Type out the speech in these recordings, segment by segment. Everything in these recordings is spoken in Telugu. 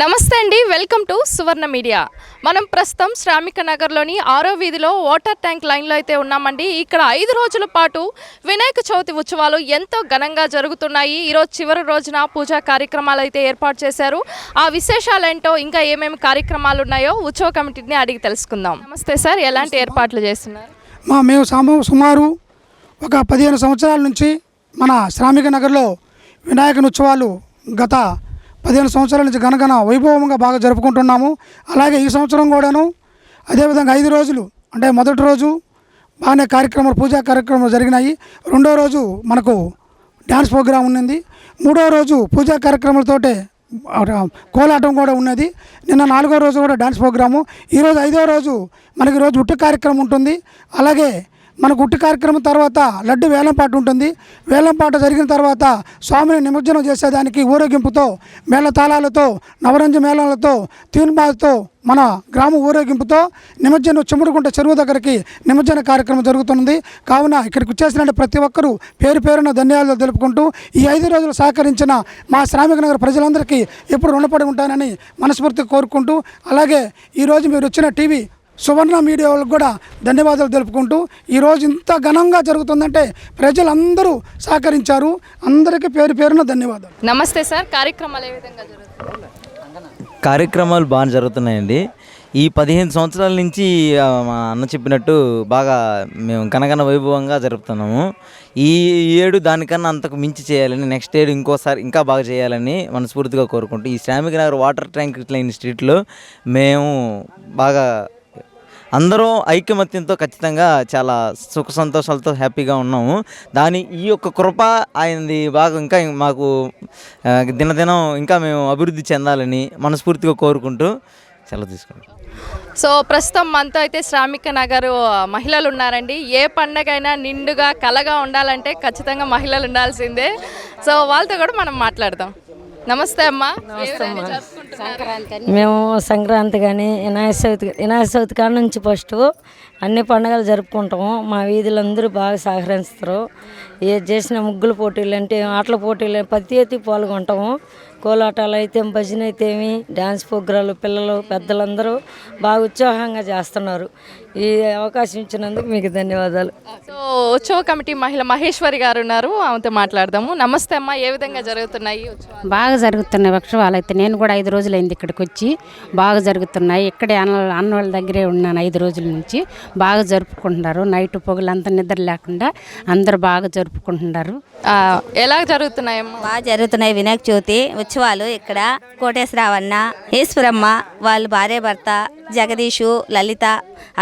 నమస్తే అండి వెల్కమ్ టు సువర్ణ మీడియా. మనం ప్రస్తుతం శ్రామిక నగర్లోని ఆరో వీధిలో వాటర్ ట్యాంక్ లైన్లో అయితే ఉన్నామండి. ఇక్కడ ఐదు రోజుల పాటు వినాయక చవితి ఉత్సవాలు ఎంతో ఘనంగా జరుగుతున్నాయి. ఈరోజు చివరి రోజున పూజా కార్యక్రమాలు అయితే ఏర్పాటు చేశారు. ఆ విశేషాలు ఏంటో ఇంకా ఏమేమి కార్యక్రమాలు ఉన్నాయో ఉత్సవ కమిటీని అడిగి తెలుసుకుందాం. నమస్తే సార్ ఎలాంటి ఏర్పాట్లు చేస్తున్నారు? మా మేము సాము సుమారు ఒక పదిహేను సంవత్సరాల నుంచి మన శ్రామిక నగర్లో వినాయకుని ఉత్సవాలు గత పదిహేను సంవత్సరాల నుంచి గనగన వైభవంగా బాగా జరుపుకుంటున్నాము. అలాగే ఈ సంవత్సరం కూడాను అదేవిధంగా ఐదు రోజులు అంటే మొదటి రోజు బాగానే కార్యక్రమాలు పూజా కార్యక్రమాలు జరిగినాయి. రెండో రోజు మనకు డ్యాన్స్ ప్రోగ్రాం ఉన్నది. మూడో రోజు పూజా కార్యక్రమాలతోటే కోలాటం కూడా ఉన్నది. నిన్న నాలుగో రోజు కూడా డ్యాన్స్ ప్రోగ్రాము. ఈరోజు ఐదో రోజు మనకి రోజు ఉట్టి కార్యక్రమం ఉంటుంది. అలాగే మన గుట్టి కార్యక్రమం తర్వాత లడ్డు వేలంపాట ఉంటుంది. వేలంపాట జరిగిన తర్వాత స్వామిని నిమజ్జనం చేసేదానికి ఊరేగింపుతో మేళ తాళాలతో నవరంజ మేళాలతో తీన్మాలతో మన గ్రామ ఊరేగింపుతో నిమజ్జనం చెముడుకుంట చెరువు దగ్గరికి నిమజ్జన కార్యక్రమం జరుగుతుంది కావున ఇక్కడికి వచ్చేసిన ప్రతి ఒక్కరూ పేరు పేరున ధన్యవాదాలు తెలుపుకుంటూ ఈ ఐదు రోజులు సహకరించిన మా శ్రామిక నగర ప్రజలందరికీ ఎప్పుడు రుణపడి ఉంటానని మనస్ఫూర్తిగా కోరుకుంటూ అలాగే ఈరోజు మీరు వచ్చిన టీవీ సువర్ణ మీడియా వాళ్ళకు కూడా ధన్యవాదాలు తెలుపుకుంటూ ఈరోజు ఇంత ఘనంగా జరుగుతుందంటే ప్రజలందరూ సహకరించారు. అందరికీ పేరు పేరున ధన్యవాదాలు. నమస్తే సార్. కార్యక్రమాలు ఏ విధంగా కార్యక్రమాలు బాగా జరుగుతున్నాయండి. ఈ పదిహేను సంవత్సరాల నుంచి మా అన్న చెప్పినట్టు బాగా మేము కనగన వైభవంగా జరుపుతున్నాము. ఈ ఏడు దానికన్నా అంతకు మించి చేయాలని నెక్స్ట్ ఏడు ఇంకోసారి ఇంకా బాగా చేయాలని మనస్ఫూర్తిగా కోరుకుంటూ ఈ శ్రామిక నగర్ వాటర్ ట్యాంక్ లైన్ స్ట్రీట్లో మేము బాగా అందరూ ఐకమత్యంతో ఖచ్చితంగా చాలా సుఖ సంతోషాలతో హ్యాపీగా ఉన్నాము. దాని ఈ యొక్క కృప ఆయనది బాగా ఇంకా మాకు దినదినం ఇంకా మేము అభివృద్ధి చెందాలని మనస్ఫూర్తిగా కోరుకుంటూ సెలవు తీసుకుంటాం సో ప్రస్తుతం మనతో అయితే శ్రామిక నగర్ మహిళలు ఉన్నారండి. ఏ పండగైనా నిండుగా కలగా ఉండాలంటే ఖచ్చితంగా మహిళలు ఉండాల్సిందే. సో వాళ్ళతో కూడా మనం మాట్లాడదాం. నమస్తే అమ్మా? మేము సంక్రాంతి కానీ వినాయక చవితి వినాయక చవితి కాడ నుంచి ఫస్ట్ అన్ని పండుగలు జరుపుకుంటాము. మా వీధులు అందరూ బాగా సహకరిస్తారు. ఏ చేసిన ముగ్గుల పోటీలు అంటే ఆటల పోటీలు ప్రతి ఎత్తి పాల్గొంటాము. కోలాటాలు అయితే భజన అయితే ఏమి డ్యాన్స్ ప్రోగ్రాలు పిల్లలు పెద్దలందరూ బాగా ఉత్సాహంగా చేస్తున్నారు. ఈ అవకాశం ఇచ్చినందుకు మీకు ధన్యవాదాలు. సో ఉత్సవ కమిటీ మహిళ మహేశ్వరి గారు ఉన్నారు. ఆమెతో మాట్లాడదాము. నమస్తే అమ్మా ఏ విధంగా జరుగుతున్నాయి బాగా జరుగుతున్నాయి ఉత్సవాలు అయితే. నేను కూడా ఐదు రోజులు అయింది ఇక్కడికి వచ్చి బాగా జరుగుతున్నాయి. ఇక్కడే అన్న అన్న వాళ్ళ దగ్గరే ఉన్నాను ఐదు రోజుల నుంచి. బాగా జరుపుకుంటున్నారు. నైట్ పొగలంతా నిద్ర లేకుండా అందరూ బాగా జరుపుకుంటున్నారు. ఆ, ఎలా జరుగుతున్నాయమ్మా బాగా జరుగుతున్నాయి వినాయక చవితి ఉత్సవాలు ఇక్కడ కోటేశ్వరావన్న ఈశ్వరమ్మ వాళ్ళు భార్య భర్త జగదీషు లలిత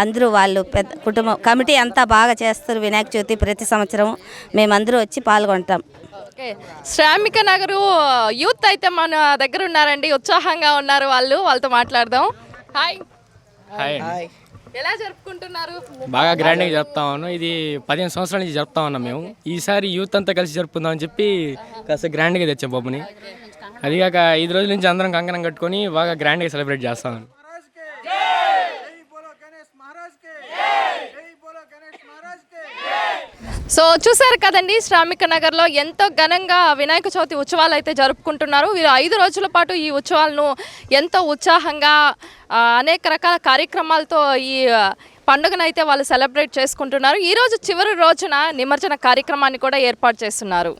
అందరూ వాళ్ళు పెద్ద కుటుంబం కమిటీ అంతా బాగా చేస్తారు వినాయక చవితి ప్రతి సంవత్సరం. మేమందరూ వచ్చి పాల్గొంటాం. ఓకే. శ్రామిక నగరు యూత్ అయితే మన దగ్గర ఉన్నారండి. ఉత్సాహంగా ఉన్నారు వాళ్ళు. వాళ్ళతో మాట్లాడదాం. హాయ్. హాయ్. ఎలా జరుపుకుంటున్నారు? బాగా గ్రాండ్గా జరుపుతా ఉన్నాం ఇది పదిహేను సంవత్సరాల నుంచి జరుపుతా ఉన్నాం మేము. ఈసారి యూత్ అంతా కలిసి జరుపుకుందాం అని చెప్పి కాస్త గ్రాండ్గా తెచ్చాం బాబుని అదిగాక ఐదు రోజుల నుంచి అందరం కంకణం కట్టుకొని బాగా గ్రాండ్గా సెలబ్రేట్ చేస్తాం. సో చూసారు కదండి శ్రామిక నగర్లో ఎంతో ఘనంగా వినాయక చవితి ఉత్సవాలు అయితే జరుపుకుంటున్నారు. వీరు ఐదు రోజుల పాటు ఈ ఉత్సవాలను ఎంతో ఉత్సాహంగా అనేక రకాల కార్యక్రమాలతో ఈ పండుగనైతే వాళ్ళు సెలబ్రేట్ చేసుకుంటున్నారు. ఈరోజు చివరి రోజున నిమజ్జన కార్యక్రమాన్ని కూడా ఏర్పాటు చేస్తున్నారు.